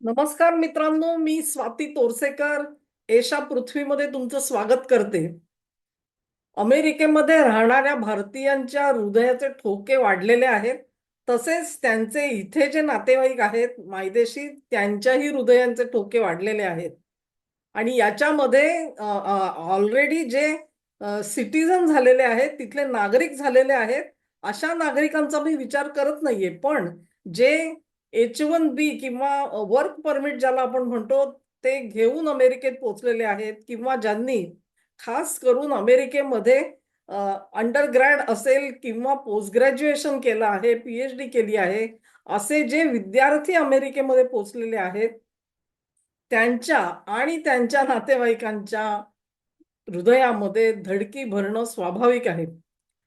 नमस्कार मित्रांनो मी स्वाती तोरसेकर. एशा पृथ्वीमध्ये तुमचं स्वागत करते. अमेरिकेमध्ये राहणाऱ्या भारतीयांच्या हृदयाचे ठोके वाढलेले आहेत. तसेच त्यांचे इथे जे नातेवाईक आहेत मायदेशी त्यांच्याही हृदयांचे ठोके वाढलेले आहेत. आणि याच्यामध्ये ऑलरेडी जे सिटीजन झालेले आहेत तिथले नागरिक झालेले आहेत अशा नागरिकांचा मी विचार करत नाहीये. पण जे एच वन बी किंवा वर्क परमिट ज्याला आपण म्हणतो ते घेऊन अमेरिकेत पोहोचलेले आहेत किंवा ज्यांनी खास करून अमेरिकेमध्ये अंडरग्रॅड असेल किंवा पोस्ट ग्रॅज्युएशन केलं आहे पीएच डी केली आहे असे जे विद्यार्थी अमेरिकेमध्ये पोचलेले आहेत त्यांच्या आणि त्यांच्या नातेवाईकांच्या हृदयामध्ये धडकी भरणं स्वाभाविक आहे.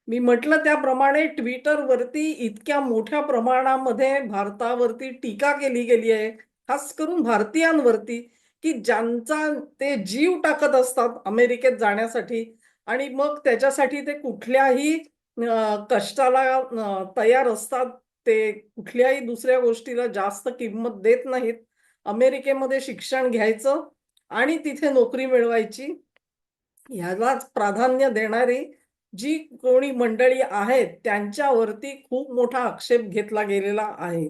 मी म्हटलं त्याप्रमाणे ट्विटरवरती इतक्या मोठ्या प्रमाणामध्ये भारतावरती टीका केली गेली आहे. खास करून भारतीयांवरती की ज्यांचा ते जीव टाकत असतात अमेरिकेत जाण्यासाठी आणि मग त्याच्यासाठी ते कुठल्याही कष्टाला तयार असतात. ते कुठल्याही दुसऱ्या गोष्टीला जास्त किंमत देत नाहीत. अमेरिकेमध्ये शिक्षण घ्यायचं आणि तिथे नोकरी मिळवायची. ह्यालाच प्राधान्य देणारी जी कोणी मंडळी आहेत त्यांच्यावरती खूप मोठा आक्षेप घेतला गेलेला आहे.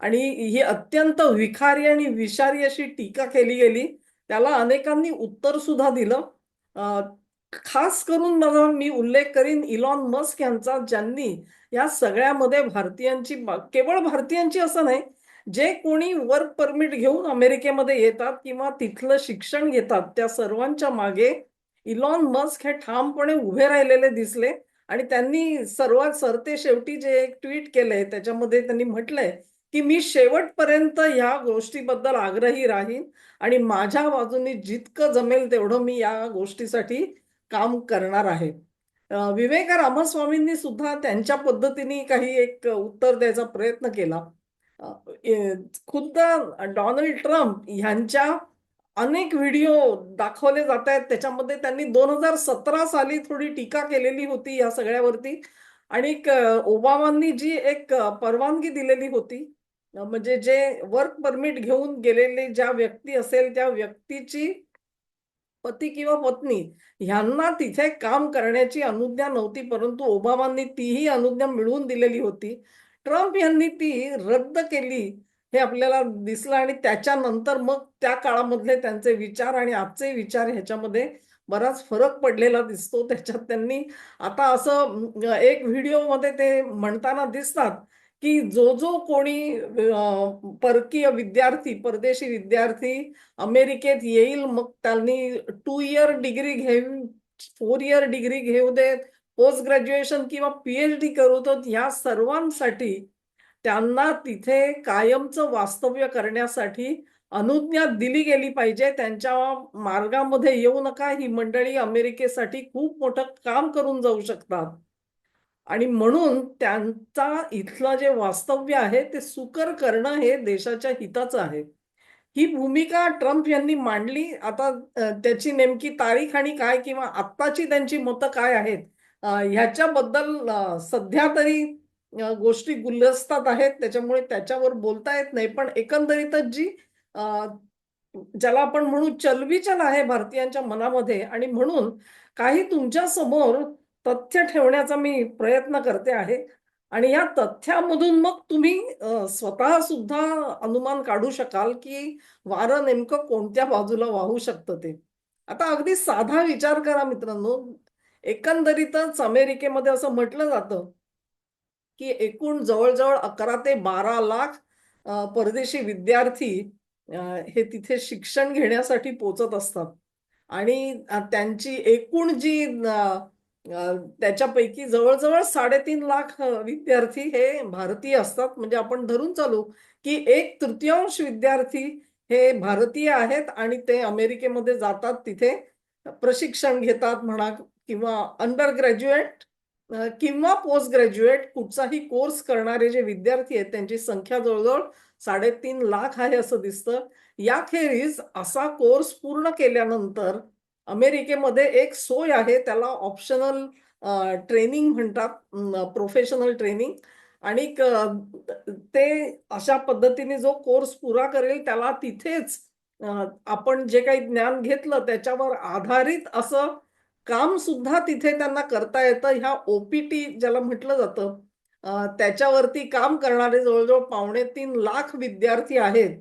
आणि ही अत्यंत विखारी आणि विषारी अशी टीका केली गेली. त्याला अनेकांनी उत्तर सुद्धा दिलं. खास करून माझा मी उल्लेख करीन इलॉन मस्क यांचा ज्यांनी या सगळ्यामध्ये भारतीयांची केवळ भारतीयांची असं नाही जे कोणी वर्क परमिट घेऊन अमेरिकेमध्ये येतात किंवा तिथलं शिक्षण घेतात त्या सर्वांच्या मागे इलॉन मस्क हे ठामपणे उभे राहिलेले दिसले आणि त्यांनी सर्वात सरते शेवटी जे एक ट्विट केलंय त्याच्यामध्ये त्यांनी म्हटलंय की मी शेवटपर्यंत ह्या गोष्टीबद्दल आग्रही राहीन आणि माझ्या बाजूनी जितकं जमेल तेवढं मी या गोष्टीसाठी काम करणार आहे. विवेका रामस्वामींनी सुद्धा त्यांच्या पद्धतीने काही एक उत्तर द्यायचा प्रयत्न केला. खुद्द डोनाल्ड ट्रम्प ह्यांच्या अनेक व्हिडिओ दाखवले जात आहेत. त्याच्यामध्ये त्यांनी दोन हजार सतरा साली थोडी टीका केलेली होती या सगळ्यावरती. आणि ओबामांनी जी एक परवानगी दिलेली होती म्हणजे जे वर्क परमिट घेऊन गेलेले ज्या व्यक्ती असेल त्या व्यक्तीची पती किंवा पत्नी ह्यांना तिथे काम करण्याची अनुज्ञा नव्हती परंतु ओबामांनी तीही अनुज्ञा मिळवून दिलेली होती. ट्रम्प यांनी ती रद्द केली. हे आपल्याला दिसलं आणि त्याच्यानंतर मग त्या काळामधले त्यांचे विचार आणि आजचे विचार ह्याच्यामध्ये बराच फरक पडलेला दिसतो. त्याच्यात त्यांनी आता असं एक व्हिडिओमध्ये ते म्हणताना दिसतात की जो जो कोणी परकीय विद्यार्थी परदेशी विद्यार्थी अमेरिकेत येईल मग त्यांनी टू इयर डिग्री घेऊ फोर इयर डिग्री घेऊ देत पोस्ट ग्रॅज्युएशन किंवा पीएच डी करू तर ह्या सर्वांसाठी त्यांना तिथे कायमचं वास्तव्य करण्यासाठी अनुज्ञा दिली गेली पाहिजे. त्यांच्या मार्गामध्ये येऊ नका. ही मंडळी अमेरिकेसाठी खूप मोठं काम करून जाऊ शकतात. आणि म्हणून त्यांचा इथलं जे वास्तव्य आहे ते सुकर करणं हे देशाच्या हिताचं आहे. ही भूमिका ट्रम्प यांनी मांडली. आता त्याची नेमकी तारीख आणि काय किंवा आत्ताची त्यांची मतं काय आहेत ह्याच्याबद्दल सध्या तरी गोष्टी गुलदस्तात आहेत त्याच्यामुळे त्याच्यावर बोलता येत नाही. पण एकंदरीतच जी ज्याला आपण म्हणू चलविचल आहे भारतीयांच्या मनामध्ये आणि म्हणून काही तुमच्यासमोर तथ्य ठेवण्याचा मी प्रयत्न करते आहे. आणि या तथ्यामधून मग तुम्ही स्वतः सुद्धा अनुमान काढू शकाल की वारं नेमकं कोणत्या बाजूला वाहू शकतं ते. आता अगदी साधा विचार करा मित्रांनो. एकंदरीतच अमेरिकेमध्ये असं म्हटलं जातं की एकूण जवळजवळ अकरा ते बारा लाख परदेशी विद्यार्थी हे तिथे शिक्षण घेण्यासाठी पोचत असतात. आणि त्यांची एकूण जी त्याच्यापैकी जवळजवळ साडेतीन लाख विद्यार्थी हे भारतीय असतात. म्हणजे आपण धरून चालू की एक तृतीयांश विद्यार्थी हे भारतीय आहेत आणि ते अमेरिकेमध्ये जातात तिथे प्रशिक्षण घेतात म्हणा किंवा अंडर ग्रॅज्युएट किंवा पोस्ट ग्रॅज्युएट कुठचाही कोर्स करणारे जे विद्यार्थी आहेत त्यांची संख्या जवळजवळ साडेतीन लाख आहे असं दिसतं. याखेरीज असा कोर्स पूर्ण केल्यानंतर अमेरिकेमध्ये एक सोय आहे त्याला ऑप्शनल ट्रेनिंग म्हणतात प्रोफेशनल ट्रेनिंग आणि ते अशा पद्धतीने जो कोर्स पुरा करेल त्याला तिथेच आपण जे काही ज्ञान घेतलं त्याच्यावर आधारित असं काम सुद्धा तिथे त्यांना करता येतं. ह्या ओपीटी ज्याला म्हटलं जातं त्याच्यावरती काम करणारे जवळजवळ पावणे तीन लाख विद्यार्थी आहेत.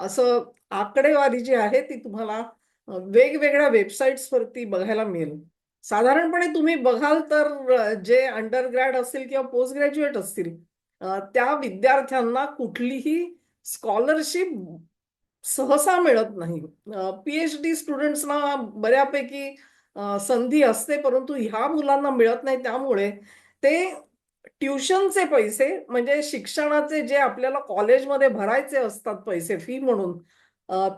असं आकडेवारी जी आहे ती तुम्हाला वेगवेगळ्या वेबसाईट्स वरती बघायला मिळेल. साधारणपणे तुम्ही बघाल तर जे अंडरग्रॅड असतील किंवा पोस्ट ग्रॅज्युएट असतील त्या विद्यार्थ्यांना कुठलीही स्कॉलरशिप सहसा मिळत नाही. पीएच डी स्टुडंट्सना बऱ्यापैकी संधी असते परंतु ह्या मुलांना मिळत नाही त्यामुळे ते ट्युशनचे पैसे म्हणजे शिक्षणाचे जे आपल्याला कॉलेजमध्ये भरायचे असतात पैसे फी म्हणून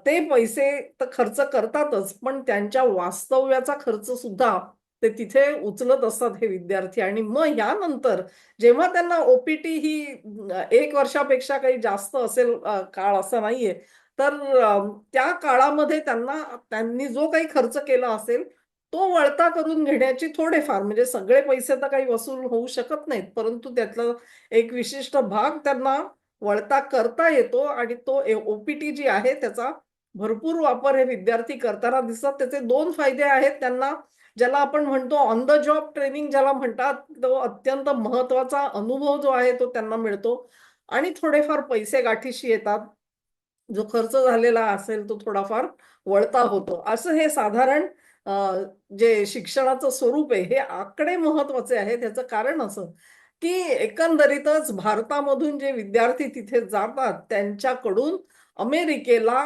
ते पैसे तर खर्च करतातच पण त्यांच्या वास्तव्याचा खर्च सुद्धा ते तिथे उचलत असतात हे विद्यार्थी. आणि मग यानंतर जेव्हा त्यांना ओपीटी ही एक वर्षापेक्षा काही जास्त असेल काळ असा नाहीये तर त्या काळामध्ये त्यांना त्यांनी जो काही खर्च केला असेल तो वळता करून घेण्याची थोडेफार म्हणजे सगळे पैसे तर काही वसूल होऊ शकत नाहीत परंतु त्यातला एक विशिष्ट भाग त्यांना वळता करता येतो आणि तो ओपीटी जी आहे त्याचा भरपूर वापर हे विद्यार्थी करताना दिसतात. त्याचे दोन फायदे आहेत त्यांना ज्याला आपण म्हणतो ऑन द जॉब ट्रेनिंग ज्याला म्हणतात तो अत्यंत महत्त्वाचा अनुभव जो आहे तो त्यांना मिळतो. आणि थोडेफार पैसे गाठीशी येतात. जो खर्च झालेला असेल तो थोडाफार वळता होतो. असं हे साधारण जे शिक्षणाचं स्वरूप आहे हे आकडे महत्त्वाचे आहेत ह्याचं कारण असं की एकंदरीतच भारतामधून जे विद्यार्थी तिथे जातात त्यांच्याकडून अमेरिकेला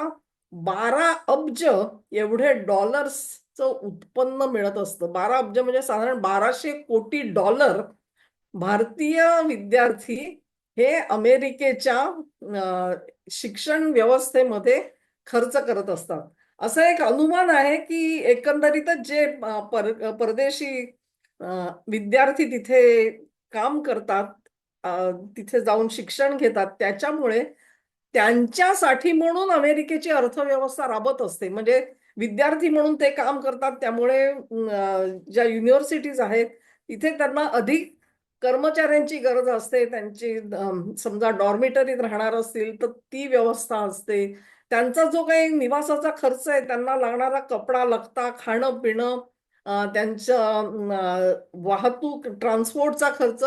बारा अब्ज एवढे डॉलर्सचं उत्पन्न मिळत असतं. बारा अब्ज म्हणजे साधारण बाराशे कोटी डॉलर भारतीय विद्यार्थी हे अमेरिकेच्या शिक्षण व्यवस्थेमध्ये खर्च करत असतात. असं एक अनुमान आहे की एकंदरीतच जे पर परदेशी विद्यार्थी तिथे काम करतात तिथे जाऊन शिक्षण घेतात त्याच्यामुळे त्यांच्यासाठी म्हणून अमेरिकेची अर्थव्यवस्था राबत असते. म्हणजे विद्यार्थी म्हणून ते काम करतात त्यामुळे ज्या युनिव्हर्सिटीज आहेत तिथे त्यांना अधिक कर्मचाऱ्यांची गरज असते त्यांची समजा डॉर्मिटरीत राहणार असतील तर ती व्यवस्था असते. त्यांचा जो काही निवासाचा खर्च आहे त्यांना लागणारा कपडा लगता खाणं पिणं त्यांच्या वाहतूक ट्रान्सपोर्टचा खर्च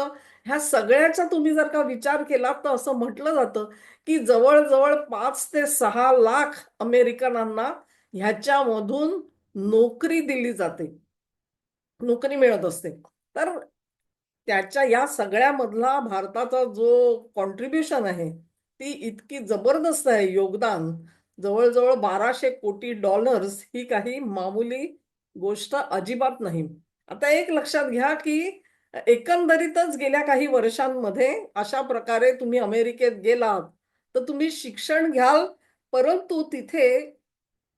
ह्या सगळ्याचा तुम्ही जर का विचार केला तर असं म्हटलं जातं की जवळजवळ पाच ते सहा लाख अमेरिकनांना ह्याच्यामधून नोकरी दिली जाते. नोकरी मिळत असते. तर त्याच्या या सगळ्यामधला भारताचा जो कॉन्ट्रीब्युशन आहे ती इतकी जबरदस्त आहे योगदान. जवळजवळ बाराशे कोटी डॉलर्स ही काही मामूली गोष्ट अजिबात नाही. आता एक लक्षात घ्या की एकंदरीतच गेल्या काही वर्षांमध्ये अशा प्रकारे तुम्ही अमेरिकेत गेलात तर तुम्ही शिक्षण घ्याल परंतु तिथे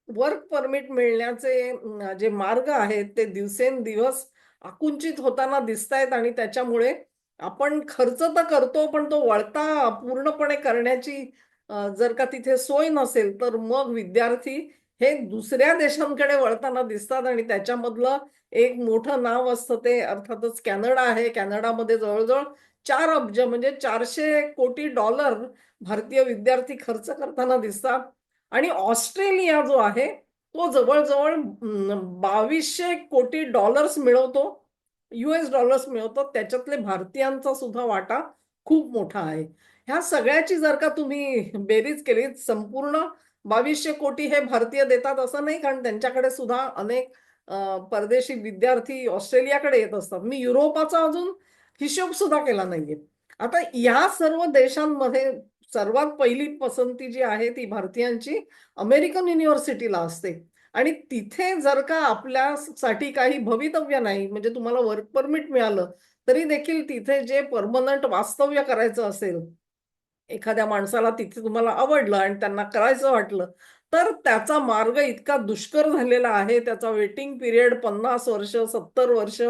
वर्क परमिट मिळण्याचे जे मार्ग आहेत ते दिवसेंदिवस आकुंचित होताना दिसत आहेत आणि त्याच्यामुळे आपण खर्च तर करतो पण तो वळता पूर्णपणे करण्याची जर का तिथे सोय नसेल तर मग विद्यार्थी हे दुसऱ्या देशांकडे वळताना दिसतात आणि त्याच्यामधलं एक मोठं नाव असतं ते अर्थातच कॅनडा आहे. कॅनडामध्ये जवळजवळ चार अब्ज म्हणजे चारशे कोटी डॉलर भारतीय विद्यार्थी खर्च करताना दिसतात. आणि ऑस्ट्रेलिया जो आहे तो जवळजवळ बावीसशे कोटी डॉलर्स मिळवतो. युएस डॉलर्स मिळवतो त्याच्यातले भारतीयांचा सुद्धा वाटा खूप मोठा आहे. ह्या सगळ्याची जर का तुम्ही बेरीज केली संपूर्ण बावीसशे कोटी हे भारतीय देतात असं नाही कारण त्यांच्याकडे सुद्धा अनेक परदेशी विद्यार्थी ऑस्ट्रेलियाकडे येत असतात. मी युरोपाचा अजून हिशोब सुद्धा केला नाहीये. आता या सर्व देशांमध्ये सर्वात पहिली पसंती जी आहे ती भारतीयांची अमेरिकन युनिव्हर्सिटीला असते. आणि तिथे जर का आपल्यासाठी काही भवितव्य नाही म्हणजे तुम्हाला वर्क परमिट मिळालं तरी देखील तिथे जे परमनंट वास्तव्य करायचं असेल एखाद्या माणसाला तिथे तुम्हाला आवडलं आणि त्यांना करायचं वाटलं तर त्याचा मार्ग इतका दुष्कर झालेला आहे त्याचा वेटिंग पिरियड पन्नास वर्ष सत्तर वर्ष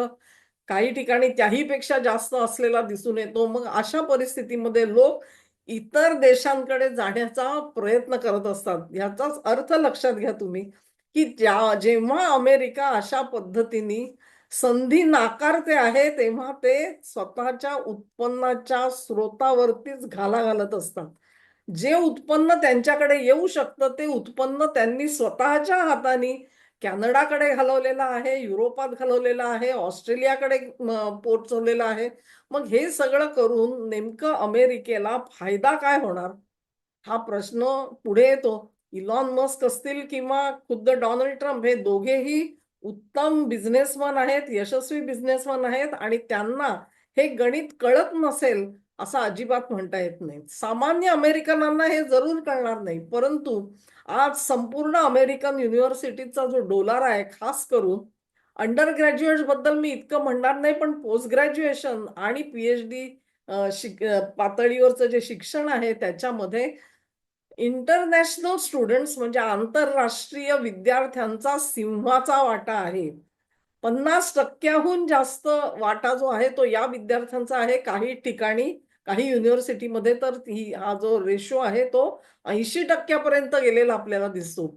काही ठिकाणी त्याही पेक्षा जास्त असलेला दिसून येतो. मग अशा परिस्थितीमध्ये लोक इतर देशांकडे जाण्याचा प्रयत्न करत असतात. याचाच अर्थ लक्षात घ्या तुम्ही. की ज्या जेव्हा अमेरिका अशा पद्धतीने संधी नाकारते आहे तेव्हा ते स्वतःच्या उत्पन्नाच्या स्रोतावरतीच घाला घालत असतात. जे उत्पन्न त्यांच्याकडे येऊ शकतं ते उत्पन्न त्यांनी स्वतःच्या हाताने कॅनडाकडे घालवलेलं आहे युरोपात घालवलेलं आहे ऑस्ट्रेलियाकडे पोचवलेलं आहे. मग हे सगळं करून नेमकं अमेरिकेला फायदा काय होणार? हा प्रश्न पुढे येतो. इलॉन मस्क असतील किंवा खुद्द डोनाल्ड ट्रम्प हे दोघेही उत्तम बिझनेसमन आहेत यशस्वी बिझनेसमन आहेत आणि त्यांना हे गणित कळत नसेल असं अजिबात म्हणता येत नाही. सामान्य अमेरिकनांना हे जरूर कळणार नाही परंतु आज संपूर्ण अमेरिकन युनिव्हर्सिटीचा जो डोलार आहे खास करून अंडर ग्रॅज्युएटबद्दल मी इतकं म्हणणार नाही पण पोस्ट ग्रॅज्युएशन आणि पीएचडी शिक पातळीवरचं जे शिक्षण आहे त्याच्यामध्ये इंटरनॅशनल स्टुडंट्स म्हणजे आंतरराष्ट्रीय विद्यार्थ्यांचा सिंहाचा वाटा आहे. पन्नास टक्क्याहून जास्त वाटा जो आहे तो या विद्यार्थ्यांचा आहे. काही ठिकाणी काही युनिव्हर्सिटीमध्ये तर ही हा जो रेशो आहे तो ऐंशी टक्क्यापर्यंत गेलेला आपल्याला दिसतो.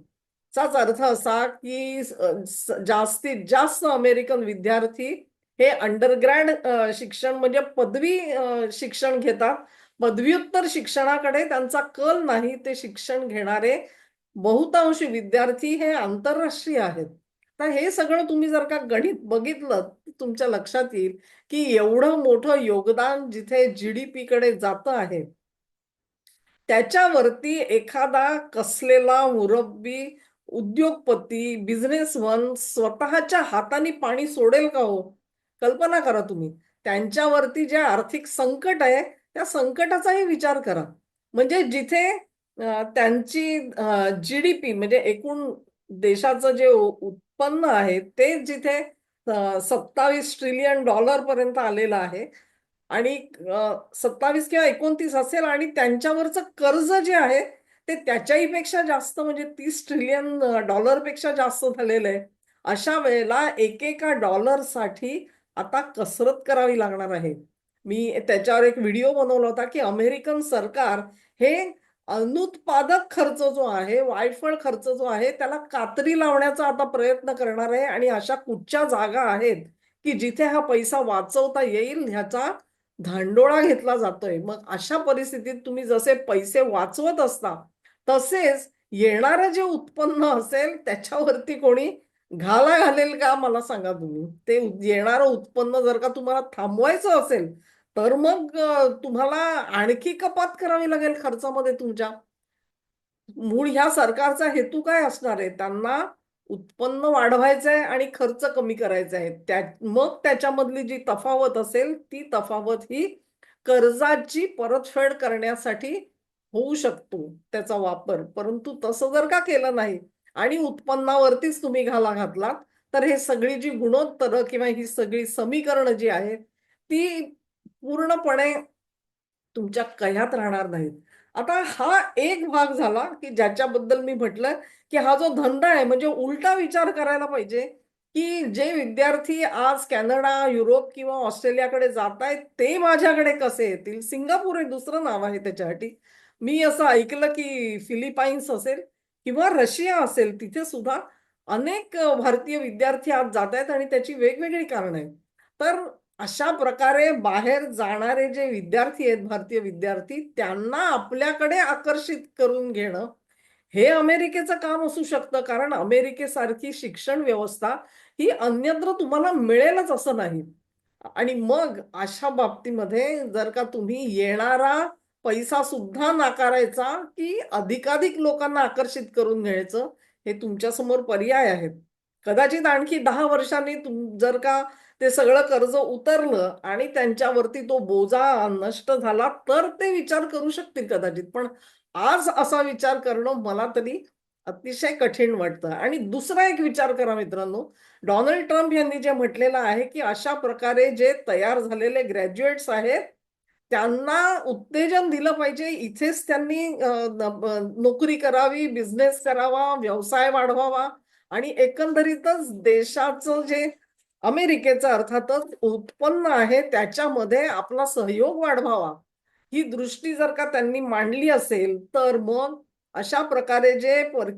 चाच अर्थ असा की जास्तीत जास्त अमेरिकन विद्यार्थी हे अंडरग्रॅड शिक्षण म्हणजे पदवी शिक्षण घेतात. पदव्युत्तर शिक्षणाकडे त्यांचा कल नाही ते शिक्षण घेणारे बहुतांश विद्यार्थी हे आंतरराष्ट्रीय आहेत. तर हे सगळं तुम्ही जर का गणित बघितलं तुमच्या लक्षात येईल की एवढं मोठं योगदान जिथे जीडीपी कडे जातं आहे त्याच्यावरती एखादा कसलेला मुरब्बी उद्योगपती बिझनेसमन स्वतःच्या हाताने पाणी सोडेल का हो? कल्पना करा तुम्ही. त्यांच्यावरती जे आर्थिक संकट आहे त्या संकटाचाही विचार करा. म्हणजे जिथे अं, त्यांची जीडीपी म्हणजे एकूण देशाचं जे उत्पन्न आहे ते जिथे सत्तावीस ट्रिलियन डॉलर पर्यंत आलेलं आहे आणि सत्तावीस किंवा एकोणतीस असेल आणि त्यांच्यावरचं कर्ज जे आहे ते त्याच्याही पेक्षा जास्त म्हणजे तीस ट्रिलियन डॉलरपेक्षा जास्त झालेलं आहे. अशा वेळेला एकेका डॉलरसाठी आता कसरत करावी लागणार आहे. मी त्याच्यावर एक व्हिडिओ बनवला होता की अमेरिकन सरकार हे अनुत्पादक खर्च जो आहे वायफळ खर्च जो आहे त्याला कात्री लावण्याचा आता प्रयत्न करणार आहे आणि अशा कुठच्या जागा आहेत की जिथे हा पैसा वाचवता येईल ह्याचा धांडोळा घेतला जातोय. मग अशा परिस्थितीत तुम्ही जसे पैसे वाचवत असता तसेच येणारं जे उत्पन्न असेल त्याच्यावरती कोणी घाला घालेल का मला सांगा तुम्ही? ते येणारं उत्पन्न जर का तुम्हाला थांबवायचं असेल तर मग तुम्हाला आणखी कपात करावी लागेल खर्चामध्ये तुमच्या. मूळ ह्या सरकारचा हेतू काय असणार आहे? त्यांना उत्पन्न वाढवायचं आहे आणि खर्च कमी करायचा आहे. त्या मग त्याच्यामधली जी तफावत असेल ती तफावत ही कर्जाची परतफेड करण्यासाठी होऊ शकतो त्याचा वापर. परंतु तसं जर का केलं नाही आणि उत्पन्नावरतीच तुम्ही घाला घातलात तर हे सगळी जी गुणोत्तरं किंवा ही सगळी समीकरणं जी आहेत ती पूर्णपणे तुमच्या कह्यात राहणार नाहीत. आता हा एक भाग झाला की ज्याच्याबद्दल मी म्हटलं की हा जो धंदा आहे म्हणजे उलटा विचार करायला पाहिजे की जे विद्यार्थी आज कॅनडा युरोप किंवा ऑस्ट्रेलियाकडे जात आहेत ते माझ्याकडे कसे येतील? सिंगापूर हे दुसरं नाव आहे त्याच्यासाठी. मी असं ऐकलं की फिलिपाईन्स असेल. किंवा रशिया असेल तिथे सुद्धा अनेक भारतीय विद्यार्थी आज जात आहेत आणि त्याची वेगवेगळी कारणं आहेत. तर अशा प्रकारे बाहेर जाणारे जे विद्यार्थी आहेत भारतीय विद्यार्थी त्यांना आपल्याकडे आकर्षित करून घेणं हे अमेरिकेचं काम असू शकतं. कारण अमेरिकेसारखी शिक्षण व्यवस्था ही अन्यत्र तुम्हाला मिळेलच असं नाही. आणि मग अशा बाबतीमध्ये जर का तुम्ही येणारा पैसा सुद्धा नाकारायचा की अधिकाधिक लोकांना आकर्षित करून घ्यायचं हे तुमच्यासमोर पर्याय आहेत. कदाचित आणखी दहा वर्षांनी तुम जर का ते सगळं कर्ज उतरलं आणि त्यांच्यावरती तो बोजा नष्ट झाला तर ते विचार करू शकतील कदाचित. पण आज असा विचार करणं मला तरी अतिशय कठीण वाटतं. आणि दुसरा एक विचार करा मित्रांनो. डोनाल्ड ट्रम्प यांनी जे म्हटलेलं आहे की अशा प्रकारे जे तयार झालेले ग्रॅज्युएट्स आहेत त्यांना उत्तेजन दिलं पाहिजे. इथेच त्यांनी नोकरी करावी बिझनेस करावा व्यवसाय वाढवावा आणि एकंदरीतच देशाचं जे अमेरिकेचं अर्थातच उत्पन्न आहे त्याच्यामध्ये आपला सहयोग वाढवावा. ही दृष्टी जर का त्यांनी मांडली असेल तर मग अशा प्रकारे जे पर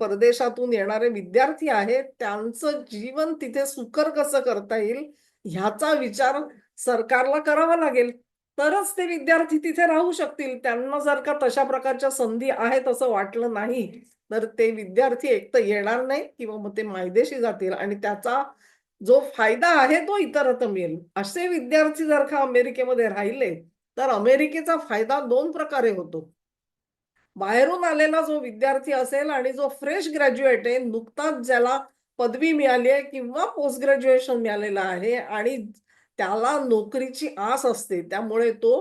परदेशातून येणारे विद्यार्थी आहेत त्यांचं जीवन तिथे सुकर कसं करता येईल ह्याचा विचार सरकारला करावा लागेल. तरच ते विद्यार्थी तिथे राहू शकतील. त्यांना जर का तशा प्रकारच्या संधी आहेत असं वाटलं नाही तर ते विद्यार्थी एक तर येणार नाही किंवा मग ते मायदेशी जातील आणि त्याचा जो फायदा आहे तो इतरत्र मिळेल. असे विद्यार्थी जर का अमेरिकेमध्ये राहिले तर अमेरिकेचा फायदा दोन प्रकारे होतो. बाहेरून आलेला जो विद्यार्थी असेल आणि जो फ्रेश ग्रॅज्युएट आहे नुकताच ज्याला पदवी मिळाली आहे किंवा पोस्ट ग्रॅज्युएशन मिळालेलं आहे आणि त्याला नोकरीची आस असते. त्यामुळे तो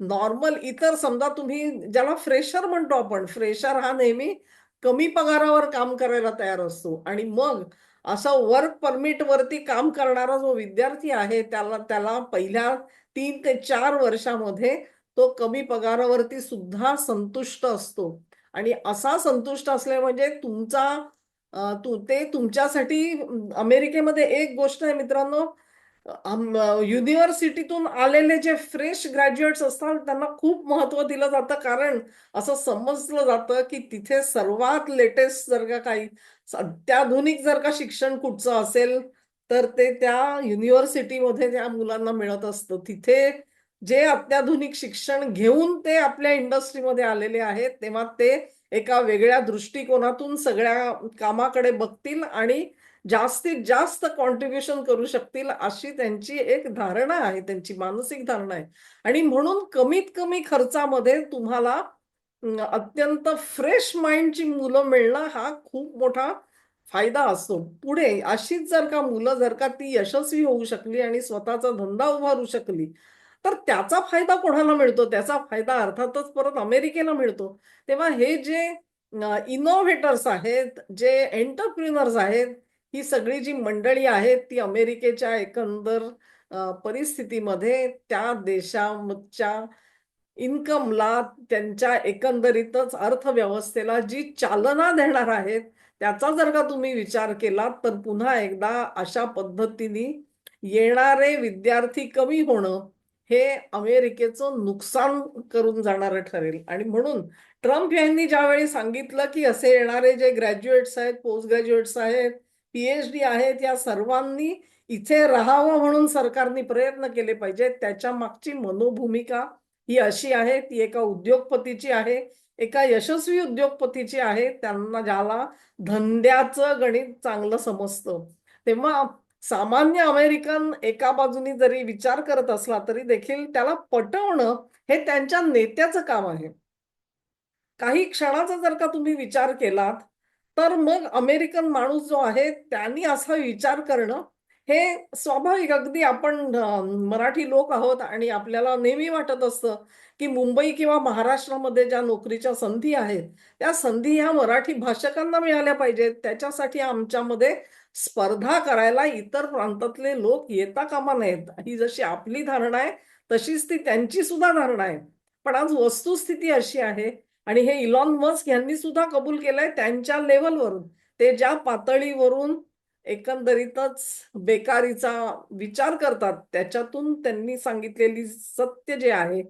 नॉर्मल इतर समजा तुम्ही ज्याला फ्रेशर म्हणतो आपण फ्रेशर हा नेहमी कमी पगारावर काम करायला तयार असतो. आणि मग असं वर्क परमिट वरती काम करणारा जो विद्यार्थी आहे त्याला त्याला पहिल्या तीन ते चार वर्षामध्ये तो कमी पगारावरती सुद्धा संतुष्ट असतो. आणि असा संतुष्ट असले म्हणजे तुमचा अं, तू ते तुमच्यासाठी अमेरिकेमध्ये एक गोष्ट आहे मित्रांनो युनिव्हर्सिटीतून आलेले जे फ्रेश ग्रॅज्युएट्स असतात त्यांना खूप महत्त्व दिलं जातं. कारण असं समजलं जातं की तिथे सर्वात लेटेस्ट जर का काही अत्याधुनिक जर का शिक्षण कुठचं असेल तर ते त्या युनिव्हर्सिटीमध्ये त्या मुलांना मिळत असतं. तिथे जे अत्याधुनिक शिक्षण घेऊन ते आपल्या इंडस्ट्रीमध्ये आलेले आहेत तेव्हा ते एका वेगळ्या दृष्टिकोनातून सगळ्या कामाकडे बघतील आणि जास्तीत जास्त कॉन्ट्रीब्युशन करू शकतील अशी त्यांची एक धारणा आहे त्यांची मानसिक धारणा आहे. आणि म्हणून कमीत कमी खर्चामध्ये तुम्हाला अत्यंत फ्रेश माइंडची मुलं मिळणं हा खूप मोठा फायदा असतो. पुढे अशीच जर का मुलं जर का ती यशस्वी होऊ शकली आणि स्वतःचा धंदा उभारू शकली तर त्याचा फायदा कोणाला मिळतो? त्याचा फायदा अर्थातच परत अमेरिकेला मिळतो. तेव्हा हे जे इनोव्हेटर्स आहेत जे एंटरप्रिनर्स आहेत ही सगळी जी मंडळी आहेत ती अमेरिकेच्या एकंदर परिस्थितीमध्ये त्या देशाच्या इन्कमला त्यांच्या एकंदरीतच अर्थव्यवस्थेला जी चालना देणार आहेत त्याचा जर का तुम्ही विचार केला तर पुन्हा एकदा अशा पद्धतीने येणारे विद्यार्थी कमी होणं हे अमेरिकेचं नुकसान करून जाणारं ठरेल. आणि म्हणून ट्रम्प यांनी ज्यावेळी सांगितलं की असे येणारे जे ग्रॅज्युएट्स आहेत पोस्ट ग्रॅज्युएट्स आहेत पीएचडी आहेत या सर्वांनी इथे राहावं म्हणून सरकारने प्रयत्न केले पाहिजेत. त्याच्या मागची मनोभूमिका ही अशी आहे ती एका उद्योगपतीची आहे एका यशस्वी उद्योगपतीची आहे त्यांना ज्याला धंद्याचं गणित चांगलं समजतं. तेव्हा सामान्य अमेरिकन एका बाजूनी जरी विचार करत असला तरी देखील त्याला पटवणं हे त्यांच्या नेत्याचं काम आहे. काही क्षणाचा जर का तुम्ही विचार केलात तर मग अमेरिकन माणूस जो आहे त्यांनी असा विचार करणं हे स्वाभाविक. अगदी आपण मराठी लोक आहोत आणि आपल्याला नेहमी वाटत असतं की मुंबई किंवा महाराष्ट्रामध्ये ज्या नोकरीच्या संधी आहेत त्या संधी ह्या मराठी भाषकांना मिळाल्या पाहिजेत. त्याच्यासाठी आमच्यामध्ये स्पर्धा करायला इतर प्रांतातले लोक येता कामा नयेत. ही जशी आपली धारणा आहे तशीच ती त्यांची सुद्धा धारणा आहे. पण आज वस्तुस्थिती अशी आहे आणि हे इलॉन मस्क यांनी सुद्धा कबूल केलंय त्यांच्या लेवलवरून ते ज्या पातळीवरून एकंदरीतच बेकारीचा विचार करतात त्याच्यातून त्यांनी सांगितलेली सत्य जे आहे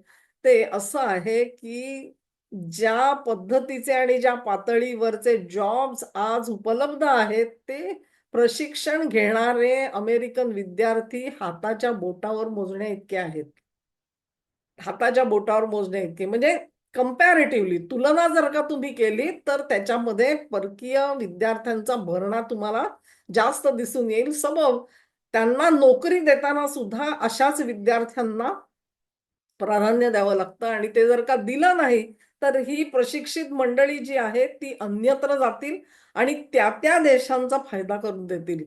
ते असं आहे की ज्या पद्धतीचे आणि ज्या पातळीवरचे जॉब्स आज उपलब्ध आहेत ते प्रशिक्षण घेणारे अमेरिकन विद्यार्थी हाताच्या बोटावर मोजण्या इतके आहेत. हाताच्या बोटावर मोजण्या इतके. म्हणजे कम्पॅरेटिव्हली तुलना जर का तुम्ही केली तर त्याच्यामध्ये परकीय विद्यार्थ्यांचा भरणा तुम्हाला जास्त दिसून येईल. सबब त्यांना नोकरी देताना सुद्धा अशाच विद्यार्थ्यांना प्राधान्य द्यावं लागतं आणि ते जर का दिलं नाही तर ही प्रशिक्षित मंडळी जी आहे ती अन्यत्र जातील आणि त्या त्या देशांचा फायदा करून देतील.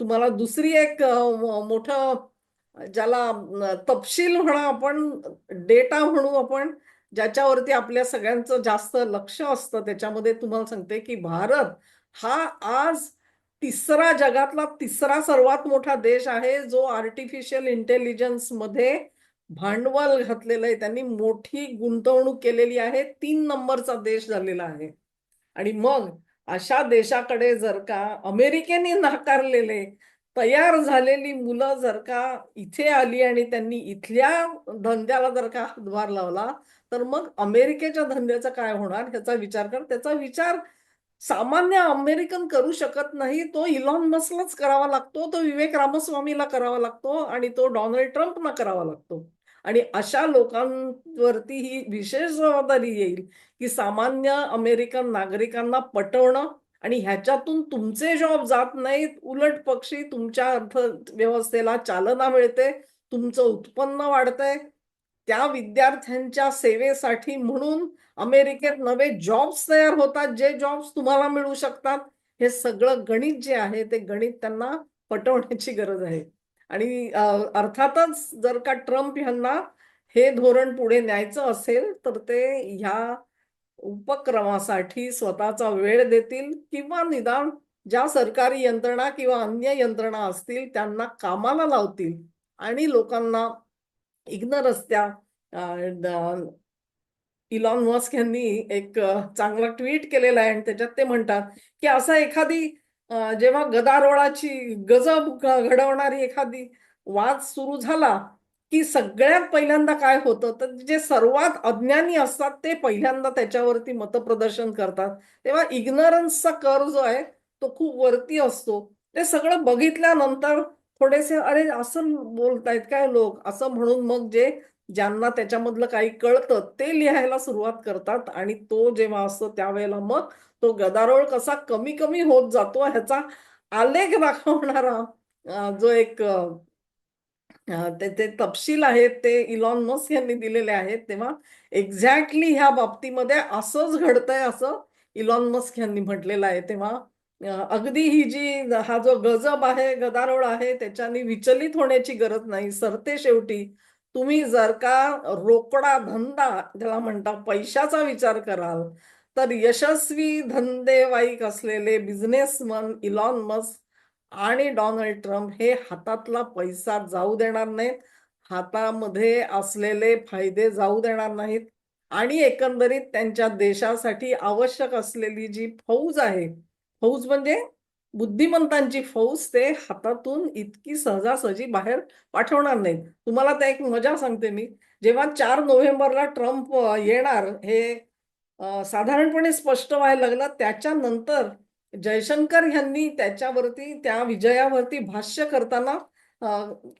तुम्हाला दुसरी एक मोठं ज्याला तपशील म्हणा आपण डेटा म्हणू आपण ज्याच्यावरती आपल्या सगळ्यांचं जास्त लक्ष असतं त्याच्यामध्ये तुम्हाला सांगते की भारत हा आज तिसरा जगातला तिसरा सर्वात मोठा देश आहे जो आर्टिफिशियल इंटेलिजन्समध्ये भांडवल घातलेलं आहे. त्यांनी मोठी गुंतवणूक केलेली आहे तीन नंबरचा देश झालेला आहे. आणि मग अशा देशाकडे जर का अमेरिकेने नाकारलेले तयार झालेली मुलं जर का इथे आली आणि त्यांनी इथल्या धंद्याला जर का हातभार लावला तर मग अमेरिकेच्या धंद्याचा काय होणार ह्याचा विचार कर. त्याचा विचार सामान्य अमेरिकन करू शकत नाही. तो इलॉन मस्कलाच करावा लागतो. तो विवेक रामस्वामीला करावा लागतो आणि तो डोनाल्ड ट्रम्पना करावा लागतो. आणि अशा लोकांवरती ही विशेष जबाबदारी येईल की सामान्य अमेरिकन नागरिकांना पटवणं आणि ह्याच्यातून तुमचे जॉब जात नाहीत उलट पक्षी तुमच्या अर्थव्यवस्थेला चालना मिळते तुमचं उत्पन्न वाढतंय त्या विद्यार्थ्यांच्या सेवेसाठी म्हणून अमेरिकेत नवे जॉब्स तयार होतात जे जॉब्स तुम्हाला मिळू शकतात. हे सगळं गणित जे आहे ते गणित त्यांना पटवण्याची गरज आहे. आणि अर्थातच जर का ट्रम्प यांना हे धोरण पुढे न्यायचं असेल तर ते ह्या उपक्रमासाठी स्वतःचा वेळ देतील किंवा निदान ज्या सरकारी यंत्रणा किंवा अन्य यंत्रणा असतील त्यांना कामाला लावतील आणि लोकांना इग्नर असत्या. इलॉन मस्क यांनी एक चांगला ट्विट केलेला आहे आणि त्याच्यात ते म्हणतात की असा एखादी जेव्हा गदारोळाची गजब घडवणारी एखादी वाद सुरू झाला की सगळ्यात पहिल्यांदा काय होतं? तर जे सर्वात अज्ञानी असतात ते पहिल्यांदा त्याच्यावरती मतप्रदर्शन करतात. तेव्हा इग्नरन्सचा कर जो आहे तो खूप वरती असतो. ते सगळं बघितल्यानंतर थोडेसे अरे असं बोलतायत काय लोक? असं म्हणून मग जे ज्यांना त्याच्यामधलं काही कळतं ते लिहायला सुरुवात करतात. आणि तो जेव्हा असतो त्यावेळेला मग तो गदारोळ कसा कमी कमी होत जातो ह्याचा आलेख दाखवणारा जो एक त्याचे तपशील आहेत ते इलॉन मस्क यांनी दिलेले आहेत. तेव्हा एक्झॅक्टली ह्या बाबतीमध्ये असंच घडतंय असं इलॉन मस्क यांनी म्हटलेलं आहे. तेव्हा अगदी ही जी हा जो गजब आहे गदारोळ आहे त्याच्यानी विचलित होण्याची गरज नाही. सरते शेवटी तुम्ही जर का रोकडा धंदा ज्याला म्हणता पैशाचा विचार कराल तर यशस्वी धंदेवाईक असलेले बिझनेसमन इलॉन मस्क आणि डोनाल्ड ट्रम्प हे हातातला पैसा जाऊ देणार नाहीत. हातामध्ये असलेले फायदे जाऊ देणार नाहीत. आणि एकंदरीत त्यांच्या देशासाठी आवश्यक असलेली जी फौज आहे फौज म्हणजे बुद्धिमंतांची फौज ते हातातून इतकी सहजासहजी बाहेर पाठवणार नाहीत. तुम्हाला त्या एक मजा सांगते मी. जेव्हा चार नोव्हेंबरला ट्रम्प येणार हे साधारणपणे स्पष्ट व्हायला लागलं त्याच्यानंतर जयशंकर यांनी त्याच्यावरती त्या विजयावरती भाष्य करताना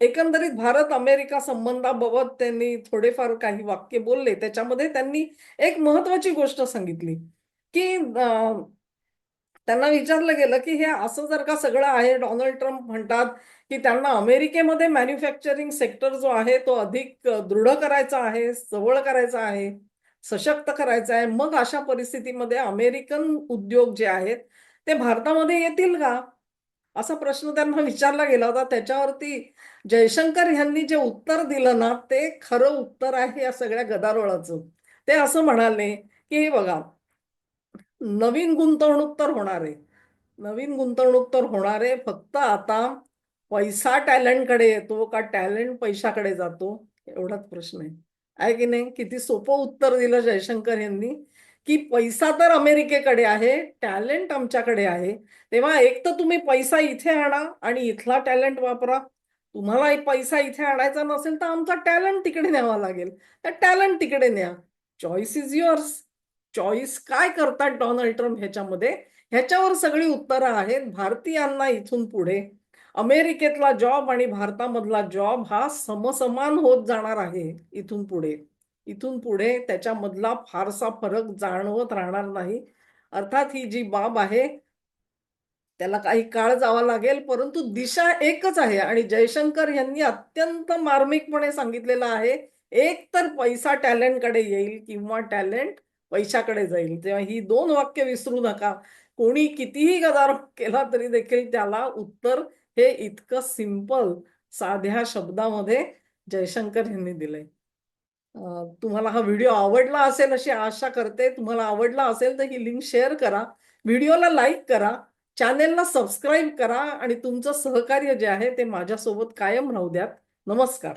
एकंदरीत भारत अमेरिका संबंधाबाबत त्यांनी थोडेफार काही वाक्य बोलले. त्याच्यामध्ये त्यांनी एक महत्वाची गोष्ट सांगितली की त्यांना विचारलं गेलं की हे असं जर का सगळं आहे डोनाल्ड ट्रम्प म्हणतात की त्यांना अमेरिकेमध्ये मॅन्युफॅक्चरिंग सेक्टर जो आहे तो अधिक दृढ करायचा आहे जवळ करायचा आहे सशक्त करायचा आहे मग अशा परिस्थितीमध्ये अमेरिकन उद्योग जे आहेत ते भारतामध्ये येतील का? असा प्रश्न त्यांना विचारला गेला होता. त्याच्यावरती जयशंकर यांनी जे उत्तर दिलं ना ते खरं उत्तर आहे या सगळ्या गदारोळाचं. ते असं म्हणाले की हे बघा नवीन गुंतवणूक तर होणार. आहे नवीन गुंतवणूक तर होणार. आहे फक्त आता पैसा टॅलेंटकडे येतो का टॅलेंट पैशाकडे जातो? एवढाच प्रश्न आहे. आहे की नाही? किती सोपं उत्तर दिलं जयशंकर यांनी की पैसा तर अमेरिकेकडे आहे टॅलेंट आमच्याकडे आहे. तेव्हा एक तर तुम्ही पैसा इथे आणा आणि इथला टॅलेंट वापरा. तुम्हाला पैसा इथे आणायचा नसेल तर आमचा टॅलेंट तिकडे न्यावा लागेल. तर टॅलेंट तिकडे न्या. चॉईस इज युअर्स चॉईस काय करतात डोनाल्ड ट्रम्प ह्याच्यामध्ये? ह्याच्यावर सगळी उत्तरं आहेत. भारतीयांना इथून पुढे अमेरिकेतला जॉब आणि भारतामधला जॉब हा समसमान होत जाणार आहे इथून पुढे. इथून पुढे त्याच्यामधला फारसा फरक जाणवत राहणार नाही. अर्थात ही जी बाब आहे त्याला काही काळ जावा लागेल परंतु दिशा एकच आहे आणि जयशंकर यांनी अत्यंत मार्मिकपणे सांगितलेलं आहे एक तर पैसा टॅलेंटकडे येईल किंवा टॅलेंट पैशाकडे जाईल तेव्हा ही दोन वाक्य विसरू नका. कोणी कितीही गदार केला तरी देखील त्याला उत्तर हे इतकं सिंपल साध्या शब्दामध्ये जयशंकर यांनी दिलंय. तुम्हाला हा व्हिडिओ आवडला असेल अशी आशा करते. तुम्हाला आवडला असेल तर ही लिंक शेअर करा. व्हिडिओला लाईक करा. चॅनेलला सबस्क्राईब करा आणि तुमचं सहकार्य जे आहे ते माझ्यासोबत कायम राहू द्यात. नमस्कार.